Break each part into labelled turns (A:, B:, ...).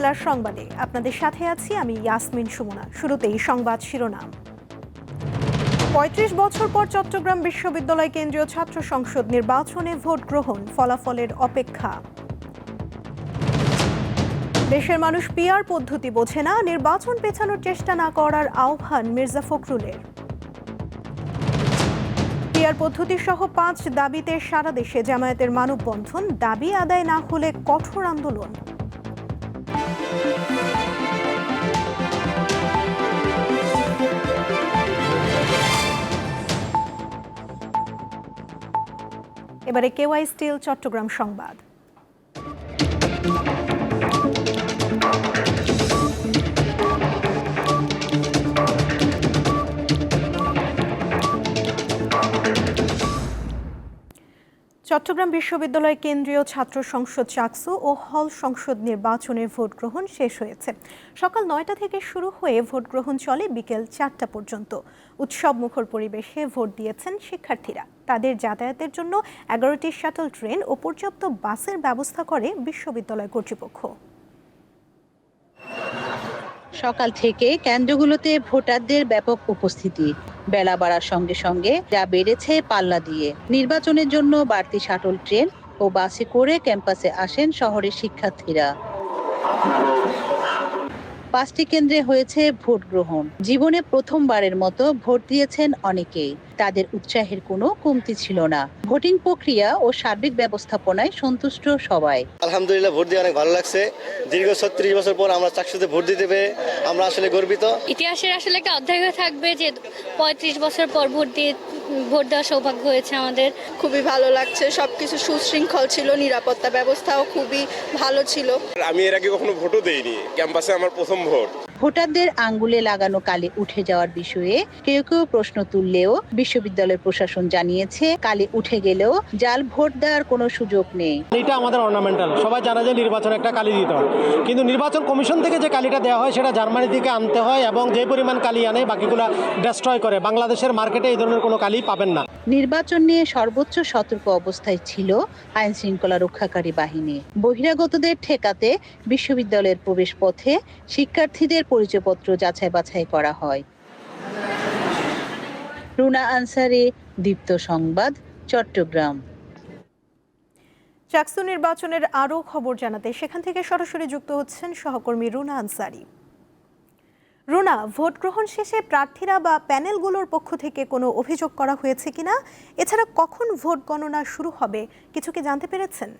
A: জেলার সংবাদে। আপনাদের সাথে আছি আমি ইয়াসমিন সুমনা। শুরুতেই সংবাদ শিরোনাম। পঁয়ত্রিশ বছর পর চট্টগ্রাম বিশ্ববিদ্যালয় কেন্দ্রীয় ছাত্র সংসদ নির্বাচনে ভোট গ্রহণ ফলাফলের অপেক্ষা। দেশের মানুষ পিআর পদ্ধতি বোঝে না, নির্বাচন পেছানোর চেষ্টা না করার আহ্বান মির্জা ফখরুলের। পিআর পদ্ধতি সহ পাঁচ দাবিতে সারা দেশে জামায়াতের মানববন্ধন, দাবি আদায় না হলে কঠোর আন্দোলন। এবারে কেওয়াই স্টিল চট্টগ্রাম সংবাদ। চট্টগ্রাম বিশ্ববিদ্যালয় কেন্দ্রীয় ছাত্র সংসদ চাকসু ও হল সংসদ নির্বাচনের ভোট গ্রহণ শেষ হয়েছে। সকাল নয়টা থেকে শুরু হয়ে ভোট গ্রহণ চলে বিকেল চারটা পর্যন্ত। উৎসব মুখর পরিবেশে ভোট দিয়েছেন শিক্ষার্থীরা। তাদের যাতায়াতের জন্য এগারোটি শাটল ট্রেন ও পর্যাপ্ত বাসের ব্যবস্থা করে বিশ্ববিদ্যালয় কর্তৃপক্ষ।
B: সকাল থেকে কেন্দ্রগুলোতে ভোটারদের ব্যাপক উপস্থিতি। বেলা বাড়ার সঙ্গে সঙ্গে যা বেড়েছে পাল্লা দিয়ে। নির্বাচনের জন্য বাড়তি শাটল ট্রেন ও বাসে করে ক্যাম্পাসে আসেন শহরের শিক্ষার্থীরা। পাঁচটি কেন্দ্রে হয়েছে ভোট গ্রহণ জীবনে প্রথমবারের মতো ভোট দিয়েছেন অনেকেই। তাদের উৎসাহের কোনো কমতি ছিল না। ভোটিং প্রক্রিয়া ও সার্বিক ব্যবস্থাপনায় সন্তুষ্ট সবাই।
C: আলহামদুলিল্লাহ ভোট দিয়ে অনেক ভালো লাগছে। দীর্ঘ ছত্রিশ বছর পর আমরা চাকসুতে ভোট দিতে পেরে আমরা আসলে গর্বিত।
D: ইতিহাসের আসলে একটা অধ্যায় হয়ে থাকবে যে পঁয়ত্রিশ বছর পর ভোট দিয়ে ভোট দেওয়ার সৌভাগ্য হয়েছে আমাদের।
E: খুবই ভালো লাগছে। সবকিছু সুশৃঙ্খল ছিল নিরাপত্তা ব্যবস্থাও খুবই ভালো ছিল।
F: আমি এর আগে কখনো ভোটও দেইনি। ক্যাম্পাসে আমার প্রথম ভোট।
B: ভোটারদের আঙ্গুলে লাগানো কালি উঠে যাওয়ার বিষয়ে কেউ কেউ প্রশ্ন তুললেও বিশ্ববিদ্যালয় প্রশাসন জানিয়েছে, কালি উঠে গেলেও জাল ভোট দেওয়ার কোনো সুযোগ নেই।
G: এটা আমাদের অর্নামেন্টাল সবাই জানে যে নির্বাচনে একটা কালি দিতে হয়। কিন্তু নির্বাচন কমিশন থেকে যে কালিটা দেওয়া হয়, সেটা জার্মানি থেকে আনতে হয় এবং যে পরিমাণ কালি আনে, বাকিগুলো ডেস্ট্রয় করে। বাংলাদেশের মার্কেটে এই ধরনের কোনো কালি পাবেন না।
B: নির্বাচন নিয়ে সর্বোচ্চ সতর্ক অবস্থায় ছিল আইন শৃঙ্খলা রক্ষাকারী বাহিনী। বহিরাগতদের ঠেকাতে বিশ্ববিদ্যালয়ের প্রবেশ পথে শিক্ষার্থীদের পরিচয়পত্র যাচাই বাছাই করা হয়। রুনা আনসারি, দীপ্ত সংবাদ, চট্টগ্রাম।
A: চাকসু নির্বাচনের আরও খবর জানাতে সেখান থেকে সরাসরি যুক্ত হচ্ছেন সহকর্মী রুনা আনসারি। রুনা, ভোট গ্রহণ শেষে প্রার্থীরা বা প্যানেলগুলোর পক্ষ থেকে কোনো অভিযোগ করা হয়েছে কিনা? এছাড়া কখন ভোট গণনা শুরু হবে? কিছু কি জানতে পেরেছেন?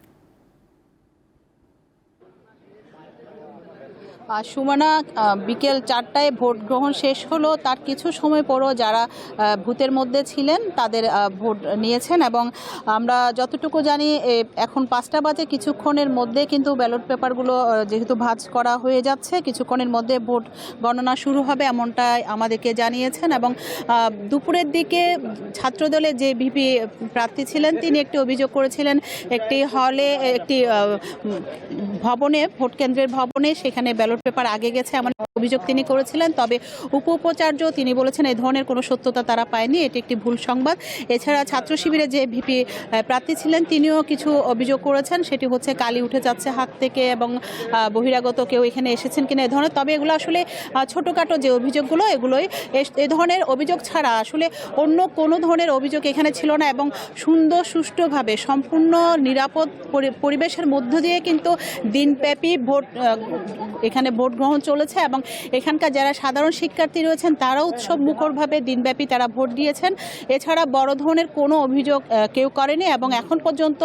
H: সুমনা বিকেল চারটায় ভোট গ্রহণ শেষ হলো। তার কিছু সময় পরও যারা ভূতের মধ্যে ছিলেন, তাদের ভোট নিয়েছেন এবং আমরা যতটুকু জানি এখন পাঁচটা বাজে। কিছুক্ষণের মধ্যে কিন্তু ব্যালট পেপারগুলো যেহেতু ভাঁজ করা হয়ে যাচ্ছে, কিছুক্ষণের মধ্যে ভোট গণনা শুরু হবে এমনটাই আমাদেরকে জানিয়েছেন এবং দুপুরের দিকে ছাত্রদলের যে ভিপি প্রার্থী ছিলেন, তিনি একটি অভিযোগ করেছিলেন, একটি হলে, একটি ভবনে, ভোট কেন্দ্রের ভবনে সেখানে ব্যালট পেপার আগে গেছে এমন অভিযোগ তিনি করেছিলেন, তবে উপ উপাচার্য তিনি বলেছেন এই ধরনের কোনো সত্যতা তারা পায়নি, এটি একটি ভুল সংবাদ। এছাড়া ছাত্র শিবিরে যে ভিপি প্রার্থী ছিলেন, তিনিও কিছু অভিযোগ করেছেন, সেটি হচ্ছে কালি উঠে যাচ্ছে হাত থেকে এবং বহিরাগত কেউ এখানে এসেছেন কিনা এ ধরনের, তবে এগুলো আসলে ছোটোখাটো যে অভিযোগগুলো, এগুলোই এ ধরনের অভিযোগ ছাড়া আসলে অন্য কোনো ধরনের অভিযোগ এখানে ছিল না এবং সুন্দর সুষ্ঠুভাবে সম্পূর্ণ নিরাপদ পরি- পরিবেশের মধ্য দিয়ে কিন্তু দিনব্যাপী ভোট এখানে ভোট গ্রহণ চলেছে এবং এখানকার যারা সাধারণ শিক্ষার্থী রয়েছেন, তারাও উৎসব মুখরভাবে দিনব্যাপী তারা ভোট দিয়েছেন। এছাড়া বড় ধরনের কোনো অভিযোগ কেউ করেনি এবং এখন পর্যন্ত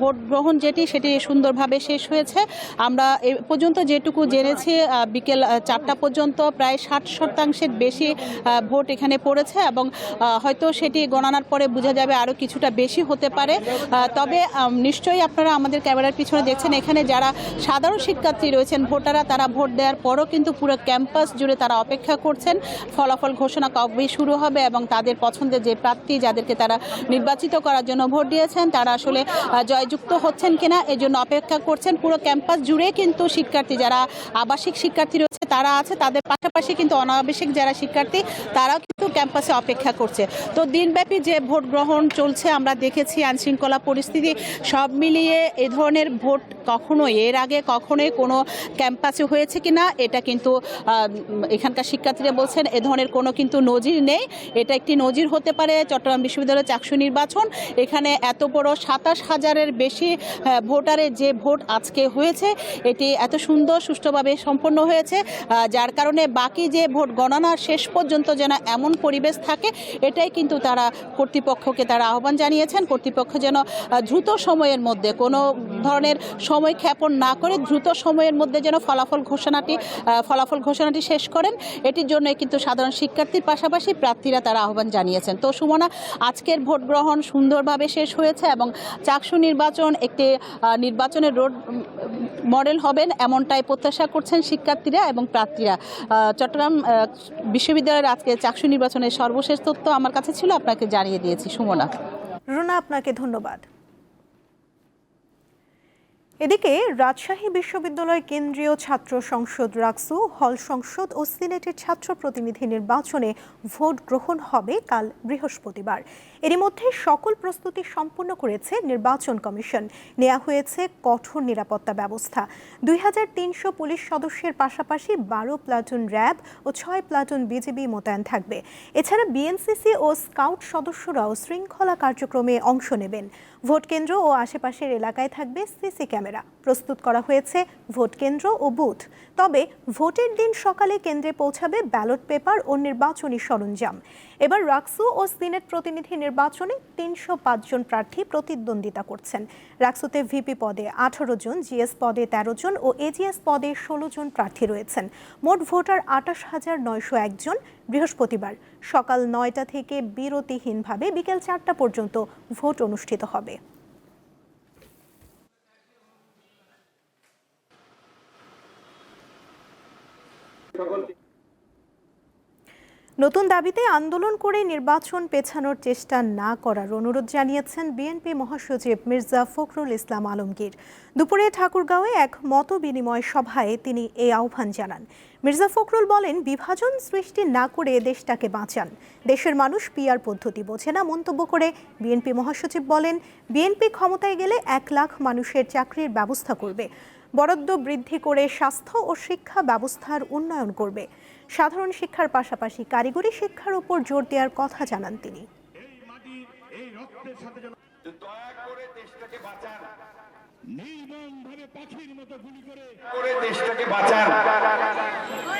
H: ভোট গ্রহণ যেটি, সেটি সুন্দরভাবে শেষ হয়েছে। আমরা এ পর্যন্ত যেটুকু জেনেছি বিকেল চারটা পর্যন্ত প্রায় ষাট শতাংশের বেশি ভোট এখানে পড়েছে এবং হয়তো সেটি গণনার পরে বোঝা যাবে আরও কিছুটা বেশি হতে পারে। তবে নিশ্চয়ই আপনারা আমাদের ক্যামেরার পিছনে দেখছেন, এখানে যারা সাধারণ শিক্ষার্থী রয়েছেন, ভোটাররা তারা ভোট দেওয়ার পরও কিন্তু পুরো ক্যাম্পাস জুড়ে তারা অপেক্ষা করছেন। ফলাফল ঘোষণা কবে শুরু হবে এবং তাদের পছন্দের যে প্রার্থী যাদেরকে তারা নির্বাচিত করার জন্য ভোট দিয়েছেন, তারা আসলে জয়যুক্ত হচ্ছেন কিনা জন্য অপেক্ষা করছেন। পুরো ক্যাম্পাস জুড়ে কিন্তু শিক্ষার্থী যারা আবাসিক শিক্ষার্থী রয়েছে, তারা আছে। তাদের পাশাপাশি কিন্তু অনাবাসিক যারা শিক্ষার্থী, তারাও কিন্তু ক্যাম্পাসে অপেক্ষা করছে। তো দিনব্যাপী যে ভোট গ্রহণ চলছে, আমরা দেখেছি আইনশৃঙ্খলা পরিস্থিতি সব মিলিয়ে এ ধরনের ভোট কখনো এর আগে কখনোই কোনো ক্যাম্পাসে হয়েছে কিনা, এটা কিন্তু এখানকার শিক্ষার্থীরা বলছেন এ ধরনের কোনো কিন্তু নজির নেই। এটা একটি নজির হতে পারে চট্টগ্রাম বিশ্ববিদ্যালয়ের চাকসু নির্বাচন। এখানে এত বড় সাতাশ হাজারের বেশি ভোটারের যে ভোট আজকে হয়েছে এটি এত সুন্দর সুষ্ঠুভাবে সম্পন্ন হয়েছে। যার কারণে বাকি যে ভোট গণনা শেষ পর্যন্ত যেন এমন পরিবেশ থাকে এটাই কিন্তু তারা কর্তৃপক্ষকে তারা আহ্বান জানিয়েছেন। কর্তৃপক্ষ যেন দ্রুত সময়ের মধ্যে কোনো ধরনের সময় ক্ষেপণ না করে দ্রুত সময়ের মধ্যে যেন ফলাফল ঘোষণাটি আহ, ফলাফল ঘোষণাটি শেষ করেন। এটির জন্য কিন্তু সাধারণ শিক্ষার্থীর পাশাপাশি প্রার্থীরা তারা আহ্বান জানিয়েছেন। তো সুমনা, আজকের ভোট গ্রহণ সুন্দরভাবে শেষ হয়েছে এবং চাকসু নির্বাচন একটি নির্বাচনের রোড মডেল হবেন এমনটাই প্রত্যাশা করছেন শিক্ষার্থীরা এবং প্রার্থীরা। চট্টগ্রাম বিশ্ববিদ্যালয়ের আজকে চাকসু নির্বাচনের সর্বশেষ তথ্য আমার কাছে ছিল, আপনাকে জানিয়ে দিয়েছি সুমনা।
A: রুনা, আপনাকে ধন্যবাদ। এদিকে রাজশাহী বিশ্ববিদ্যালয় কেন্দ্রীয় ছাত্র সংসদ রাকসু হল সংসদ ও সিনেটের ছাত্র প্রতিনিধি নির্বাচনে ভোট গ্রহণ হবে কাল বৃহস্পতিবার। এরই মধ্যে সকল প্রস্তুতি সম্পূর্ণ করেছে নির্বাচন কমিশন। নেওয়া হয়েছে কঠোর নিরাপত্তা ব্যবস্থা। দুই হাজার তিনশো পুলিশ সদস্যের পাশাপাশি বারো প্লাটুন র্যাব ও ছয় প্লাটুন বিজিবি মোতায়েন থাকবে। এছাড়া বিএনসিসি ও স্কাউট সদস্যরাও শৃঙ্খলা কার্যক্রমে অংশ নেবেন। ভোট কেন্দ্র ও আশেপাশের এলাকায় থাকবে সিসি ক্যামেরা। প্রস্তুত করা হয়েছে ভোট কেন্দ্র ও বুথ। তবে ভোটের দিন সকালে কেন্দ্রে পৌঁছাবে ব্যালট পেপার ও নির্বাচনী সরঞ্জাম। এবার রাকসু ও সিনেট প্রতিনিধি নির্বাচনে তিনশো জন প্রার্থী প্রতিদ্বন্দ্বিতা করছেন। রাকসুতে ভিপি পদে আঠারো জন, জিএস পদে ১৩ জন ও এজিএস পদে ষোলো জন প্রার্থী রয়েছেন। মোট ভোটার আঠাশ হাজার নয়শো একজন বৃহস্পতিবার সকাল নয়টা থেকে বিরতিহীনভাবে বিকেল চারটা পর্যন্ত ভোট অনুষ্ঠিত হবে। নতুন দাবিতে আন্দোলন করে নির্বাচন পেছানোর চেষ্টা না করার অনুরোধ জানিয়েছেন বিএনপি মহাসচিব মির্জা ফখরুল ইসলাম আলমগীর। দুপুরে ঠাকুরগাঁওয়ে এক মত বিনিময় সভায় তিনি এই আহ্বান জানান। মির্জা ফখরুল বলেন, বিভাজন সৃষ্টি না করে দেশটাকে বাঁচান। দেশের মানুষ পিয়ার পদ্ধতি বোঝে না মন্তব্য করে বিএনপি মহাসচিব বলেন, বিএনপি ক্ষমতায় গেলে এক লাখ মানুষের চাকরির ব্যবস্থা করবে। বরাদ্দ বৃদ্ধি করে স্বাস্থ্য ও শিক্ষা ব্যবস্থার উন্নয়ন করবে। সাধারণ শিক্ষার পাশাপাশি কারিগরি শিক্ষার উপর জোর দেওয়ার কথা জানান তিনি।
I: করে দেশটাকে বাঁচান।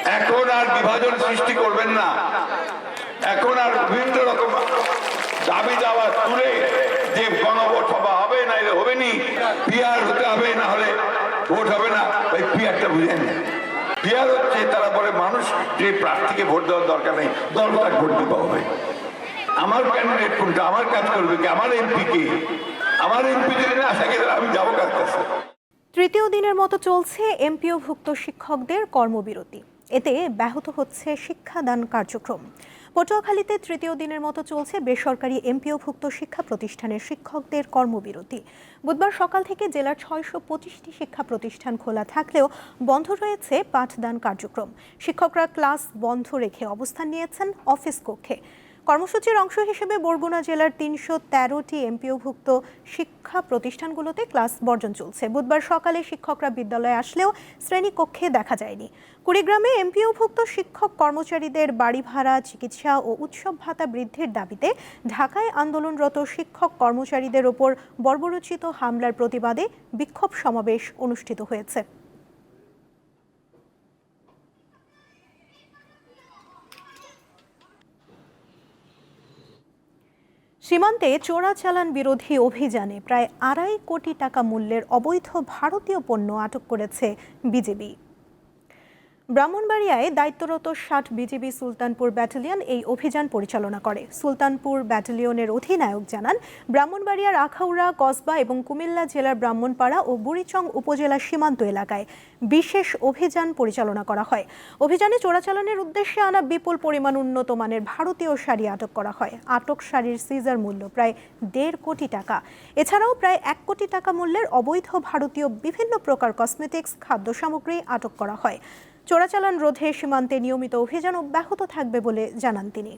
I: এখন আর বিভাজন সৃষ্টি করবেন না। এখন আর বিভিন্ন রকম দাবি দাওয়া তুলে যে গণভোট হবা হবে না হলে হবে নি। পিয়ার হতে হবে না হলে ভোট হবে না। ওই পিয়ারটা বুঝেন। পিয়ার হচ্ছে, তারা বলে, মানুষ, যে প্রার্থীকে ভোট দেওয়ার দরকার নেই দল তার ভোট দিতে হবে। আমার ক্যান্ডিডেট কোনটা? আমার কাজ করবে কি? আমার এমপি কে? আমার এমপি যদি না থাকে আমি যাব কাজ কাছে?
A: তৃতীয় দিনের মতো চলছে এমপিওভুক্ত শিক্ষকদের কর্মবিরতি। এতে ব্যাহত হচ্ছে শিক্ষাদান কার্যক্রম। পটুয়াখালীতে তৃতীয় দিনের মতো চলছে বেসরকারি এমপিওভুক্ত শিক্ষা প্রতিষ্ঠানের শিক্ষকদের কর্মবিরতি। বুধবার সকাল থেকে জেলার ছয়শো পঁচিশটি শিক্ষা প্রতিষ্ঠান খোলা থাকলেও বন্ধ রয়েছে পাঠদান কার্যক্রম। শিক্ষকরা ক্লাস বন্ধ রেখে অবস্থান নিয়েছেন অফিস কক্ষে। কর্মসূচির অংশ হিসেবে বরগুনা জেলার তিনশো তেরোটি এমপিওভুক্ত শিক্ষা প্রতিষ্ঠানগুলোতে ক্লাস বর্জন চলছে। বুধবার সকালে শিক্ষকরা বিদ্যালয়ে আসলেও শ্রেণীকক্ষে দেখা যায়নি। কুড়িগ্রামে এমপিওভুক্ত শিক্ষক কর্মচারীদের বাড়ি ভাড়া, চিকিৎসা ও উৎসব ভাতা বৃদ্ধির দাবিতে ঢাকায় আন্দোলনরত শিক্ষক কর্মচারীদের ওপর বর্বরচিত হামলার প্রতিবাদে বিক্ষোভ সমাবেশ অনুষ্ঠিত হয়েছে। সীমান্তে চোরাচালান বিরোধী অভিযানে প্রায় আড়াই কোটি টাকা মূল্যের অবৈধ ভারতীয় পণ্য আটক করেছে বিজেপি ব্রাহ্মণবাড়িয়ায় দায়িত্বরত ষাট বিজিবি সুলতানপুর ব্যাটালিয়ন এই অভিযান পরিচালনা করে। সুলতানপুর ব্যাটালিয়নের অধিনায়ক জানান, ব্রাহ্মণবাড়িয়ার আখাউড়া, কসবা এবং কুমিল্লা জেলার ব্রাহ্মণপাড়া ও বুড়িচং উপজেলার সীমান্ত এলাকায় বিশেষ অভিযান পরিচালনা করা হয়। অভিযানে চোরাচালানের উদ্দেশ্যে আনা বিপুল পরিমাণ উন্নত মানের ভারতীয় শাড়ি আটক করা হয়। আটক শাড়ির সিজার মূল্য প্রায় দেড় কোটি টাকা। এছাড়াও প্রায় এক কোটি টাকা মূল্যের অবৈধ ভারতীয় বিভিন্ন প্রকার কসমেটিক্স খাদ্য সামগ্রী আটক করা হয়। চোরাচালান রোধে সীমান্তে নিয়মিত অভিযান অব্যাহত থাকবে বলে জানান তিনি।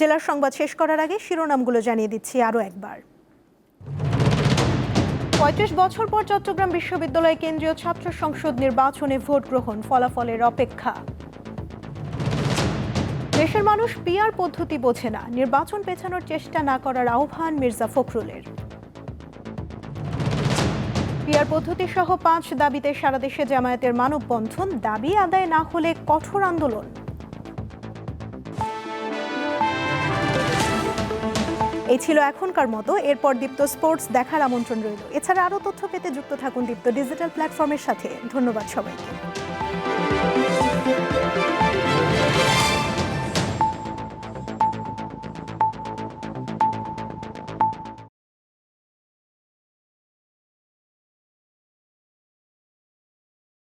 A: জেলার সংবাদ শেষ করার আগে শিরোনামগুলো জানিয়ে দিচ্ছি আরও একবার। পঁয়ত্রিশ বছর পর চট্টগ্রাম বিশ্ববিদ্যালয় কেন্দ্রীয় ছাত্র সংসদ নির্বাচনে ভোট গ্রহণ ফলাফলের অপেক্ষা। দেশের মানুষ পিআর পদ্ধতি বোঝে না, নির্বাচন পেছানোর চেষ্টা না করার আহ্বান মির্জা ফখরুলের। পিআর পদ্ধতি সহ পাঁচ দাবিতে সারা দেশে জামায়াতের মানববন্ধন, দাবি আদায় না হলে কঠোর আন্দোলন। এই ছিল এখনকার মতো। এরপর দীপ্ত স্পোর্টস দেখার আমন্ত্রণ রইল। এছাড়া আরও তথ্য পেতে যুক্ত থাকুন দীপ্ত ডিজিটাল প্ল্যাটফর্মের সাথে। ধন্যবাদ সবাইকে।